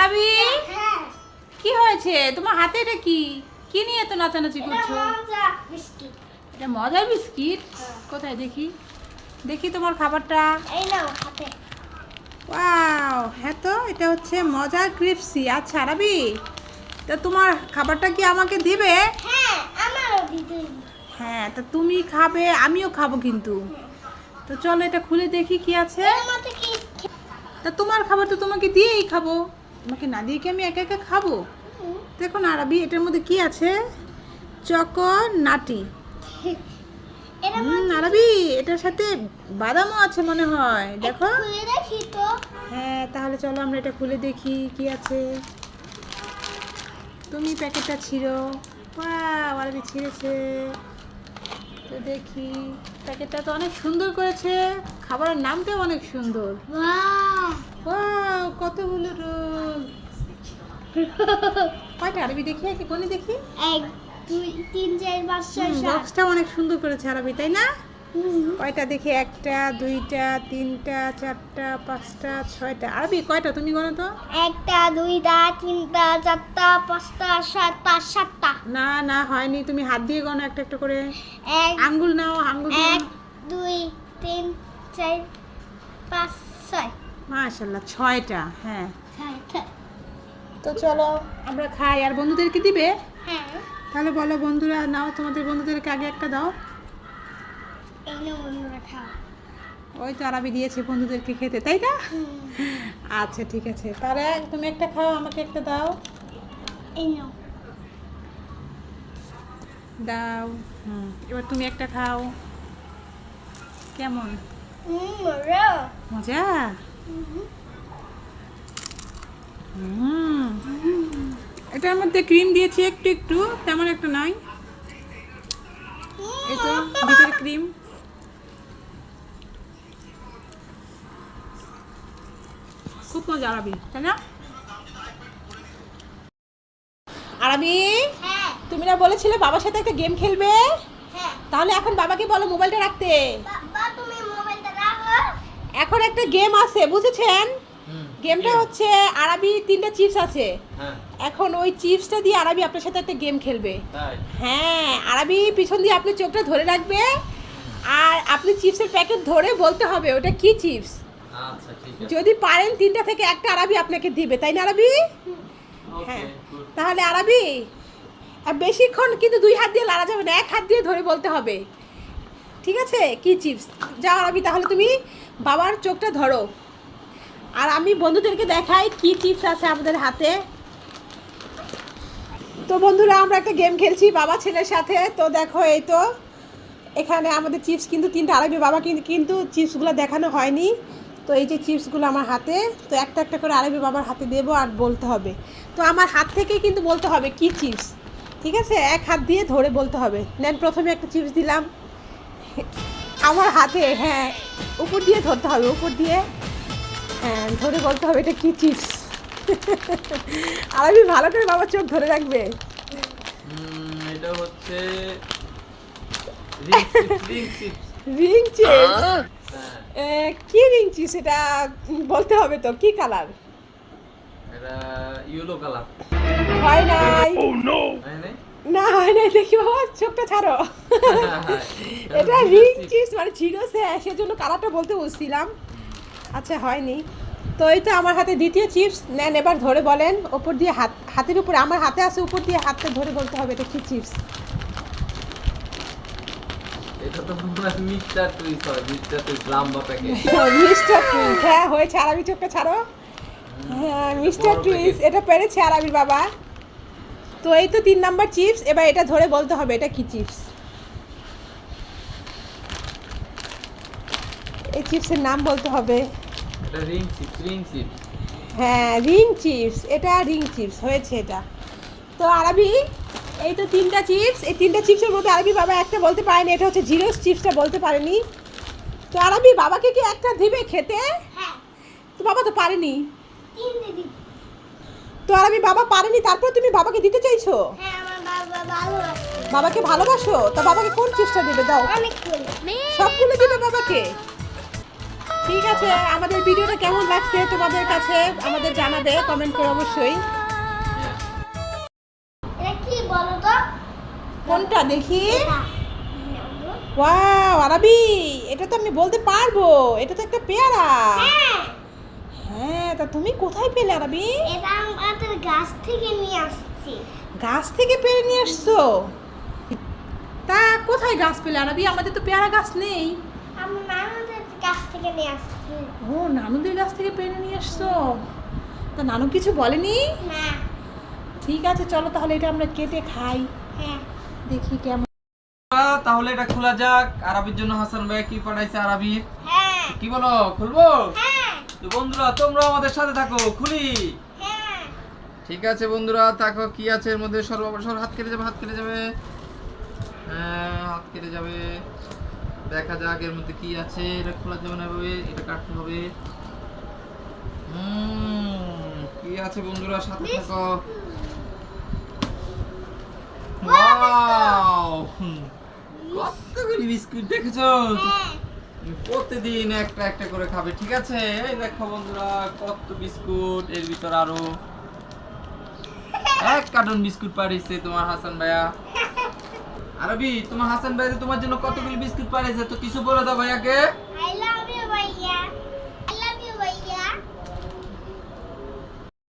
আরাবি হ্যাঁ। কি হয়েছে? তোমার হাতে এটা কি? কি নিয়ে এত নাচানাচি করছ? এটা মজার বিস্কিট? হ্যাঁ। কোথায়? দেখি। দেখি তোমার খাবারটা। এই নাও হাতে। ওয়াও হ্যাঁ তো এটা হচ্ছে মজার ক্রিপসি। আচ্ছা আরাবি তা তোমার খাবারটা কি আমাকে দিবে? হ্যাঁ আমারও দিতে। হ্যাঁ তা তুমি খাবে আমিও খাব কিন্তু। তো চলো এটা খুলে দেখি কি আছে। তা তোমার খাবার তো তোমাকে দিয়েই খাব। তোমাকে না দিয়ে কি আমি একা একা খাব? দেখুন আরবি এটার মধ্যে কি আছে? চকো নাটি আরবি এটার সাথে বাদামও আছে মনে হয়। দেখো। হ্যাঁ তাহলে চলো আমরা এটা খুলে দেখি কি আছে? তুমি প্যাকেটটা ছিঁড়ো। ওয়াও আরবি ছিঁড়েছে। তো দেখি প্যাকেটটা তো অনেক সুন্দর করেছে। খাবারের নামটাও অনেক সুন্দর। কতগুলো রোল কয়টা আরবি দেখি একে কোনে দেখি? এক দুই তিন চার পাঁচ ছয় সাত। বক্সটা অনেক সুন্দর করেছে আরবি তাই না? কয়টা দেখি? একটা দুইটা তিনটা চারটা পাঁচটা ছয়টা। আরবি কয়টা তুমি গণো তো? একটা দুইটা তিনটা চারটা পাঁচটা সাতটা সাতটা। না না হয়নি। তুমি হাত দিয়ে গণো একটা একটা করে। এক আঙ্গুল নাও আঙ্গুল এক দুই তিন চার পাঁচ ছয়। মাশাল্লাহ ছয়টা হ্যাঁ। তো চলো। আমরা খাই আর বন্ধুদেরকে দিবে? হ্যাঁ। তাহলে বলো বন্ধুরা নাও তোমাদের বন্ধুদেরকে আগে একটা দাও। বন্ধুরা খাও। ওই তো আরবি দিয়েছে বন্ধুদেরকে খেতে তাই না? আচ্ছা ঠিক আছে। তাহলে তুমি একটা খাও আমাকে একটা দাও। দাও। হুম এবার তুমি একটা খাও। কেমন? মজা। হুম। এটার মধ্যে ক্রিম দিয়েছি একটু একটু তেমন একটা নাই। ভিতরে ক্রিম। খুব মজা আরবি তাই না? আরবি হ্যাঁ। তুমি না বলেছিলে বাবার সাথে একটা গেম খেলবে? হ্যাঁ। তাহলে এখন বাবাকে বলো মোবাইলটা রাখতে। এখন একটা গেম আছে বুঝেছেন? গেমটা হচ্ছে আরবি তিনটা চিপস আছে। হ্যাঁ। এখন ওই চিপসটা দিয়ে আরবি আপনার সাথে একটা গেম খেলবে। হ্যাঁ আরবি পিছন দিয়ে আপনি চোখটা ধরে রাখবে আর আপনি চিপসের প্যাকেট ধরে বলতে হবে ওটা কি চিপস। আচ্ছা যদি পারেন তিনটা থেকে একটা আরবি আপনাকে দিবে তাই না আরবি? হ্যাঁ। তাহলে আরবি? আর বেশিক্ষণ কিন্তু দুই হাত দিয়ে লাড়া যাবে না এক হাত দিয়ে ধরে বলতে হবে। ঠিক আছে? কি চিপস? যাও আরবি তাহলে তুমি বাবার চোখটা ধরো। আর আমি বন্ধুদেরকে দেখাই কি চিপস আছে আমাদের হাতে। তো বন্ধুরা, আমরা একটা গেম খেলছি বাবা ছেলের সাথে। তো দেখো, এই তো এখানে আমাদের চিপস কিন্তু তিনটা। আরবি বাবা কিন্তু কিন্তু চিপসগুলো দেখানো হয়নি। তো এই যে চিপসগুলো আমার হাতে, তো একটা একটা করে আরবি বাবার হাতে দেবো আর বলতে হবে। তো আমার হাত থেকেই কিন্তু বলতে হবে কি চিপস ঠিক আছে? এক হাত দিয়ে ধরে বলতে হবে। নেন, প্রথমে একটা চিপস দিলাম। আমার হাতে হ্যাঁ উপর দিয়ে ধরতে হবে, উপর দিয়ে। ধরে বলতে হবে এটা কি চিপস? আরবি ভালো করে বাবার চোখ ধরে রাখবে। এটা হচ্ছে রিং চিপস হ্যাঁ কি রিং চিপস এটা? বলতে হবে তো কি কালার? এটা ইয়েলো কালার। হয় নাই। না না হয় নাই দেখি বাবা চোখটা ছাড়ো। এটা রিং চিপস মানে ছিল সে সেজন্য কালারটা বলতে বসছিলাম আচ্ছা হয়নি। তো এই তো আমার হাতে দ্বিতীয় চিপস। নেন এবার ধরে বলেন ওপর দিয়ে হাত হাতের উপরে আমার হাতে আছে উপর দিয়ে হাতটা ধরে বলতে হবে এটা কি চিপস? এটা তো মিস্টার টুইস হয় মিস্টার টুইস লাম্বা প্যাকেট। মিস্টার টুইস হ্যাঁ হয়েছে আরবি চোখটা ছাড়ো। হ্যাঁ মিস্টার টুইস এটা পেরেছে আরবির বাবা। তো এই তো তিন নাম্বার চিপস এবার এটা ধরে বলতে হবে এটা কি চিপস এই চিপসের নাম বলতে হবে? এটা রিং চিপস রিং চিপস। হ্যাঁ রিং চিপস এটা রিং চিপস হয়েছে এটা। তো আরবি এই তো তিনটা চিপস এই তিনটা চিপসের মধ্যে আরবি বাবা একটা বলতে পারেনি এটা হচ্ছে জিরোস চিপসটা বলতে পারেনি। তো আরবি বাবাকে কি একটা দিবে খেতে? হ্যাঁ। তো বাবা তো পারেনি। তিন দিদি তো আরবি বাবা পারেনি তারপর তুমি বাবাকে দিতে চাইছো? হ্যাঁ আমার বাবা ভালো আছে। বাবাকে ভালোবাসো? তো বাবাকে কোন চিপসটা দিবে? দাও। সবগুলো দিবে বাবাকে? ঠিক আছে আমাদের ভিডিওটা কেমন লাগছে তোমাদের কাছে? আমাদের জানাবে কমেন্ট করে অবশ্যই। কোনটা দেখি। ওয়াও আরবি এটা তো আমি বলতে পারব। এটা তো একটা পেয়ারা। হ্যাঁ। হ্যাঁ তা তুমি কোথায় পেলে আরবি? এটা আমাদের গাছ থেকে নিয়ে আসছি। গাছ থেকে পেরে নিয়ে আসছো? তা কোথায় গাছ পেলে আরবি? আমাদের তো পেয়ারা গাছ নেই। আমার গাছ থেকে নিয়ে আসছি। ও নানুদের গাছ থেকে পেরে নিয়ে আসছো? তা নানু কিছু বলেনি? না। ঠিক আছে চলো তাহলে এটা আমরা কেটে খাই। হ্যাঁ। দেখি কেমন। তাহলে এটা খোলা যাক। আরবির জন্য হাসান ভাই কি পাঠাইছে আরবির? হ্যাঁ। কি বলো খুলবো? হ্যাঁ। তো বন্ধুরা তোমরা আমাদের সাথে থাকো খুলি। হ্যাঁ। ঠিক আছে বন্ধুরা থাকো কি আছে এর মধ্যে? সর্বাবসর হাত কেটে যাবে হাত কেটে যাবে। হ্যাঁ হাত কেটে যাবে। দেখা যাক এর মধ্যে কি আছে। এটা খোলা যাবে না এভাবে এটা কাটতে হবে। কি আছে বন্ধুরা সাথে থাকো। কতগুলি বিস্কুট দেখেছ? হ্যাঁ। প্রতিদিন একটা একটা করে খাবে ঠিক আছে? এই দেখো বন্ধুরা কত বিস্কুট এর ভিতর আরও। এক কার্টন বিস্কুট পাঠিয়েছে তোমার হাসান ভাইয়া। আরবি তোমার হাসান ভাই তোমার জন্য কতগুলি বিস্কুট পাঠিয়েছে তো কিছু বলে দাও ভাইয়াকে।